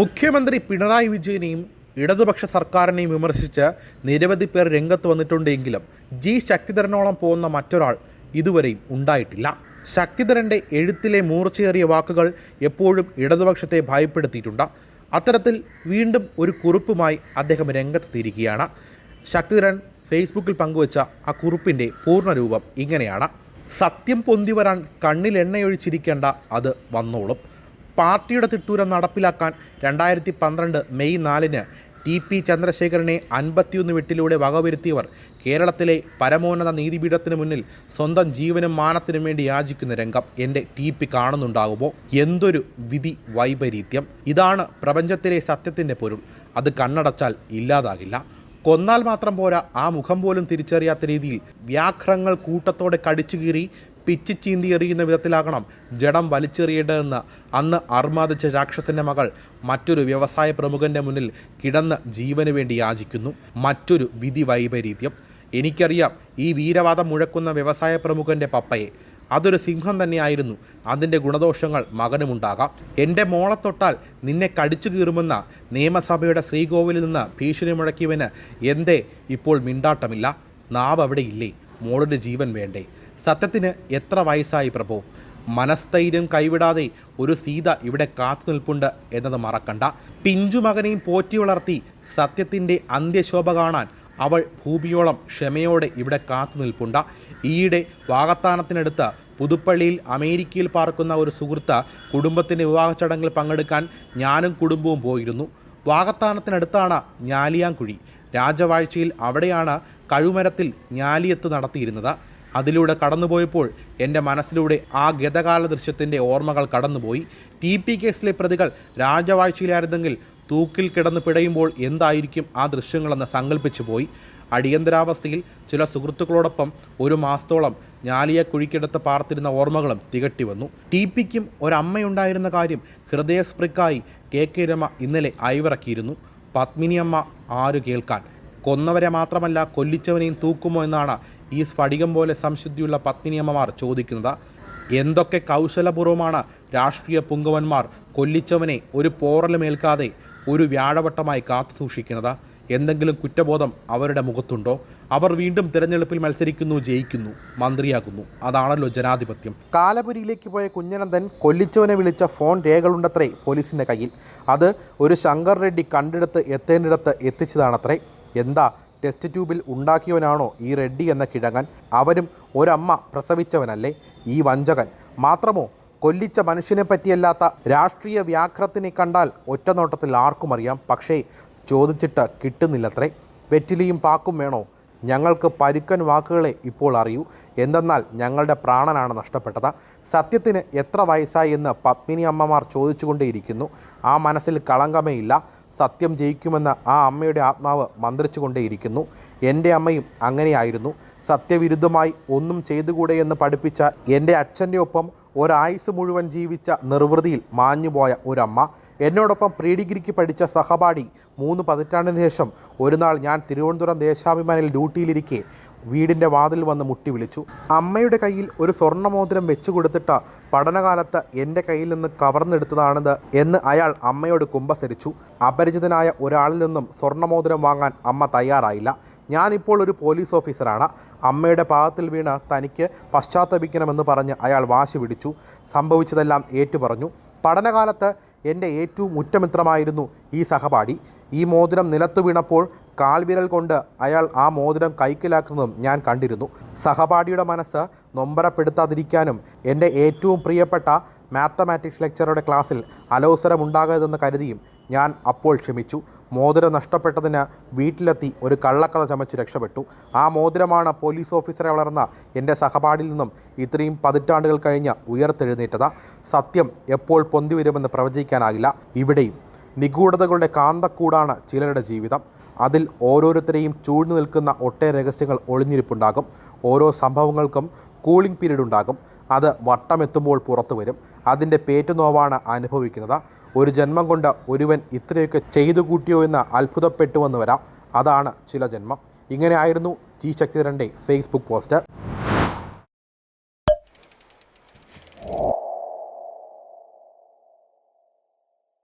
മുഖ്യമന്ത്രി പിണറായി വിജയനെയും ഇടതുപക്ഷ സർക്കാരിനെയും വിമർശിച്ച് നിരവധി പേർ രംഗത്ത് വന്നിട്ടുണ്ടെങ്കിലും ജി ശക്തിധരനോളം പോകുന്ന മറ്റൊരാൾ ഇതുവരെയും ഉണ്ടായിട്ടില്ല. ശക്തിധരന്റെ എഴുത്തിലെ മൂർച്ചയേറിയ വാക്കുകൾ എപ്പോഴും ഇടതുപക്ഷത്തെ ഭയപ്പെടുത്തിയിട്ടുണ്ട്. അത്തരത്തിൽ വീണ്ടും ഒരു കുറിപ്പുമായി അദ്ദേഹം രംഗത്തെത്തിയിരിക്കുകയാണ്. ശക്തിധരൻ ഫേസ്ബുക്കിൽ പങ്കുവച്ച ആ കുറിപ്പിന്റെ പൂർണരൂപം ഇങ്ങനെയാണ്. സത്യം പൊന്തി വരാൻ കണ്ണിൽ എണ്ണയൊഴിച്ചിരിക്കേണ്ട അത് വന്നോളും. പാർട്ടിയുടെ തിട്ടൂരം നടപ്പിലാക്കാൻ രണ്ടായിരത്തി പന്ത്രണ്ട് മെയ് നാലിന് ടി പി ചന്ദ്രശേഖരനെ അൻപത്തിയൊന്ന് വെട്ടിലൂടെ വകവരുത്തിയവർ കേരളത്തിലെ പരമോന്നത നീതിപീഠത്തിന് മുന്നിൽ സ്വന്തം ജീവനും മാനത്തിനും വേണ്ടി യാചിക്കുന്ന രംഗം എന്റെ ടി പി കാണുന്നുണ്ടാകുമോ? എന്തൊരു വിധി വൈപരീത്യം. ഇതാണ് പ്രപഞ്ചത്തിലെ സത്യത്തിന്റെ പൊരുൾ. അത് കണ്ണടച്ചാൽ ഇല്ലാതാകില്ല. കൊന്നാൽ മാത്രം പോരാ ആ മുഖം പോലും തിരിച്ചറിയാത്ത രീതിയിൽ വ്യാഘ്രങ്ങൾ കൂട്ടത്തോടെ കടിച്ചു കീറി പിച്ചി ചീന്തി എറിയുന്ന വിധത്തിലാകണം ജഡം വലിച്ചെറിയേണ്ടതെന്ന് അന്ന് അർമാദിച്ച രാക്ഷസന്റെ മകൾ മറ്റൊരു വ്യവസായ പ്രമുഖന്റെ മുന്നിൽ കിടന്ന് ജീവന് വേണ്ടി യാചിക്കുന്നു. മറ്റൊരു വിധി വൈപരീത്യം. എനിക്കറിയാം ഈ വീരവാദം മുഴക്കുന്ന വ്യവസായ പ്രമുഖന്റെ പപ്പയെ. അതൊരു സിംഹം തന്നെയായിരുന്നു. അതിന്റെ ഗുണദോഷങ്ങൾ മകനുമുണ്ടാകാം. എന്റെ മോളെ തൊട്ടാൽ നിന്നെ കടിച്ചു കീറുമെന്ന നിയമസഭയുടെ ശ്രീകോവിലിൽ നിന്ന് ഭീഷണി മുഴക്കിയവന് എന്തേ ഇപ്പോൾ മിണ്ടാട്ടമില്ല? നാവ് അവിടെ ഇല്ലേ? മോളുടെ ജീവൻ വേണ്ടേ? സത്യത്തിന് എത്ര വയസ്സായി പ്രഭു? മനസ്ഥൈര്യം കൈവിടാതെ ഒരു സീത ഇവിടെ കാത്തു നിൽപ്പുണ്ട് എന്നത് മറക്കണ്ട. പിഞ്ചുമകനെയും പോറ്റി വളർത്തി സത്യത്തിന്റെ അന്ത്യശോഭ കാണാൻ അവൾ ഭൂമിയോളം ക്ഷമയോടെ ഇവിടെ കാത്തു നിൽപ്പുണ്ട. ഈയിടെ വാഗത്താനത്തിനടുത്ത് പുതുപ്പള്ളിയിൽ അമേരിക്കയിൽ പാർക്കുന്ന ഒരു സുഹൃത്ത് കുടുംബത്തിന്റെ വിവാഹ ചടങ്ങിൽ പങ്കെടുക്കാൻ ഞാനും കുടുംബവും പോയിരുന്നു. വാഗത്താനത്തിനടുത്താണ് ഞാലിയാങ്കുഴി രാജവാഴ്ചയിൽ അവിടെയാണ് കഴുമരത്തിൽ ഞാലിയത്ത് നടത്തിയിരുന്നത്. അതിലൂടെ കടന്നുപോയപ്പോൾ എന്റെ മനസ്സിലൂടെ ആ ഗതകാല ദൃശ്യത്തിന്റെ ഓർമ്മകൾ കടന്നുപോയി. ടി പി കേസിലെ പ്രതികൾ രാജവാഴ്ചയിലായിരുന്നെങ്കിൽ തൂക്കിൽ കിടന്ന് പിടയുമ്പോൾ എന്തായിരിക്കും ആ ദൃശ്യങ്ങളെന്ന് സങ്കല്പിച്ചു പോയി. അടിയന്തരാവസ്ഥയിൽ ചില സുഹൃത്തുക്കളോടൊപ്പം ഒരു മാസത്തോളം ഞാലിയ കുഴിക്കെടുത്ത് പാർത്തിരുന്ന ഓർമ്മകളും തികട്ടി വന്നു. ടി പിക്കും ഒരമ്മയുണ്ടായിരുന്ന കാര്യം ഹൃദയസ്പൃക്കായി കെ കെ രമ ഇന്നലെ അയവിറക്കിയിരുന്നു. പത്മിനിയമ്മ ആര് കേൾക്കാൻ? കൊന്നവരെ മാത്രമല്ല കൊല്ലിച്ചവനെയും തൂക്കുമോ എന്നാണ് ഈ സ്ഫടികം പോലെ സംശുദ്ധിയുള്ള പത്നിയമ്മമാർ ചോദിക്കുന്നത്. എന്തൊക്കെ കൗശലപൂർവമാണ് രാഷ്ട്രീയ പുങ്കവന്മാർ കൊല്ലിച്ചവനെ ഒരു പോറലുമേൽക്കാതെ ഒരു വ്യാഴവട്ടമായി കാത്തു സൂക്ഷിക്കുന്നത് എന്തെങ്കിലും കുറ്റബോധം അവരുടെ മുഖത്തുണ്ടോ? അവർ വീണ്ടും തിരഞ്ഞെടുപ്പിൽ മത്സരിക്കുന്നു ജയിക്കുന്നു മന്ത്രിയാകുന്നു. അതാണല്ലോ ജനാധിപത്യം. കാലപുരിയിലേക്ക് പോയ കുഞ്ഞനന്ദൻ കൊല്ലിച്ചവനെ വിളിച്ച ഫോൺ രേഖകളുണ്ടത്രേ പോലീസിന്റെ കയ്യിൽ. അത് ഒരു ശങ്കർ റെഡ്ഡി കണ്ടെടുത്ത് എത്തേണ്ടിടത്ത് എത്തിച്ചതാണത്രേ. എന്താ ടെസ്റ്റ് ട്യൂബിൽ ഉണ്ടാക്കിയവനാണോ ഈ റെഡ്ഡി എന്ന കിഴങ്ങൻ? അവനും ഒരമ്മ പ്രസവിച്ചവനല്ലേ ഈ വഞ്ചകൻ? മാത്രമോ കൊല്ലിച്ച മനുഷ്യനെ പറ്റിയല്ലാത്ത രാഷ്ട്രീയ വ്യാഘ്രത്തിനെ കണ്ടാൽ ഒറ്റനോട്ടത്തിൽ ആർക്കും അറിയാം. പക്ഷേ ചോദിച്ചിട്ട് കിട്ടുന്നില്ലത്രേ. വെറ്റിലിയും പാക്കും വേണോ? ഞങ്ങൾക്ക് പരുക്കൻ വാക്കുകളെ ഇപ്പോൾ അറിയൂ. എന്തെന്നാൽ ഞങ്ങളുടെ പ്രാണനാണ് നഷ്ടപ്പെട്ടത്. സത്യത്തിന് എത്ര വയസ്സായി എന്ന് പത്മിനി അമ്മമാർ ചോദിച്ചുകൊണ്ടേയിരിക്കുന്നു. ആ മനസ്സിൽ കളങ്കമേയില്ല. സത്യം ജയിക്കുമെന്ന് ആ അമ്മയുടെ ആത്മാവ് മന്ത്രിച്ചുകൊണ്ടേയിരിക്കുന്നു. എന്റെ അമ്മയും അങ്ങനെയായിരുന്നു. സത്യവിരുദ്ധമായി ഒന്നും ചെയ്തുകൂടെ എന്ന് പഠിപ്പിച്ച എന്റെ അച്ഛന്റെ ഒപ്പം ഒരായുസ് മുഴുവൻ ജീവിച്ച നിർവൃതിയിൽ മാഞ്ഞുപോയ ഒരമ്മ. എന്നോടൊപ്പം പ്രീ ഡിഗ്രിക്ക് പഠിച്ച സഹപാഠി. മൂന്ന് പതിറ്റാണ്ടിന് ശേഷം ഒരു നാൾ ഞാൻ തിരുവനന്തപുരം ദേശാഭിമാനിൽ ഡ്യൂട്ടിയിലിരിക്കെ വീടിന്റെ വാതിൽ വന്ന് മുട്ടി വിളിച്ചു. അമ്മയുടെ കയ്യിൽ ഒരു സ്വർണമോതിരം വെച്ചു കൊടുത്തിട്ട് പഠനകാലത്ത് എന്റെ കയ്യിൽ നിന്ന് കവർന്നെടുത്തതാണിത് എന്ന് അയാൾ അമ്മയോട് കുമ്പസരിച്ചു. അപരിചിതനായ ഒരാളിൽ നിന്നും സ്വർണമോതിരം വാങ്ങാൻ അമ്മ തയ്യാറായില്ല. ഞാനിപ്പോൾ ഒരു പോലീസ് ഓഫീസറാണ്. അമ്മയുടെ പാകത്തിൽ വീണ് തനിക്ക് പശ്ചാത്തപിക്കണമെന്ന് പറഞ്ഞ് അയാൾ വാശി പിടിച്ചു. സംഭവിച്ചതെല്ലാം ഏറ്റുപറഞ്ഞു. പഠനകാലത്ത് എന്റെ ഏറ്റവും ഉറ്റമിത്രമായിരുന്നു ഈ സഹപാഠി. ഈ മോതിരം നിലത്തു വീണപ്പോൾ കാൽവിരൽ കൊണ്ട് അയാൾ ആ മോതിരം കൈക്കലാക്കുന്നതും ഞാൻ കണ്ടിരുന്നു. സഹപാഠിയുടെ മനസ്സ് നൊമ്പരപ്പെടുത്താതിരിക്കാനും എന്റെ ഏറ്റവും പ്രിയപ്പെട്ട മാത്തമാറ്റിക്സ് ലെക്ചറുടെ ക്ലാസ്സിൽ അലോസരമുണ്ടാകരുതെന്ന് കരുതിയും ഞാൻ അപ്പോൾ ക്ഷമിച്ചു. മോതിരം നഷ്ടപ്പെട്ടതിന് വീട്ടിലെത്തി ഒരു കള്ളക്കഥ ചമച്ച് രക്ഷപ്പെട്ടു. ആ മോതിരമാണ് പോലീസ് ഓഫീസറെ വളർന്ന എന്റെ സഹപാഠിയിൽ നിന്നും ഇത്രയും പതിറ്റാണ്ടുകൾ കഴിഞ്ഞ് ഉയർത്തെഴുന്നേറ്റത്. സത്യം എപ്പോൾ പൊന്തി വരുമെന്ന് പ്രവചിക്കാനാകില്ല. ഇവിടെയും നിഗൂഢതകളുടെ കാന്തക്കൂടാണ് ചിലരുടെ ജീവിതം. അതിൽ ഓരോരുത്തരെയും ചൂഴ്ന്നു നിൽക്കുന്ന ഒട്ടേ രഹസ്യങ്ങൾ ഒളിഞ്ഞിരിപ്പുണ്ടാകും. ഓരോ സംഭവങ്ങൾക്കും കൂളിംഗ് പീരീഡ് ഉണ്ടാകും. അത് വട്ടമെത്തുമ്പോൾ പുറത്തു വരും. അതിന്റെ പേറ്റുനോവാണ് അനുഭവിക്കുന്നത്. ഒരു ജന്മം കൊണ്ട് ഒരുവൻ ഇത്രയൊക്കെ ചെയ്തു കൂട്ടിയോ എന്ന് അത്ഭുതപ്പെട്ടു വന്നു വരാം അതാണ് ചില ജന്മം. ഇങ്ങനെയായിരുന്നു ജി ശക്തിധരന്റെ ഫേസ്ബുക്ക് പോസ്റ്റ്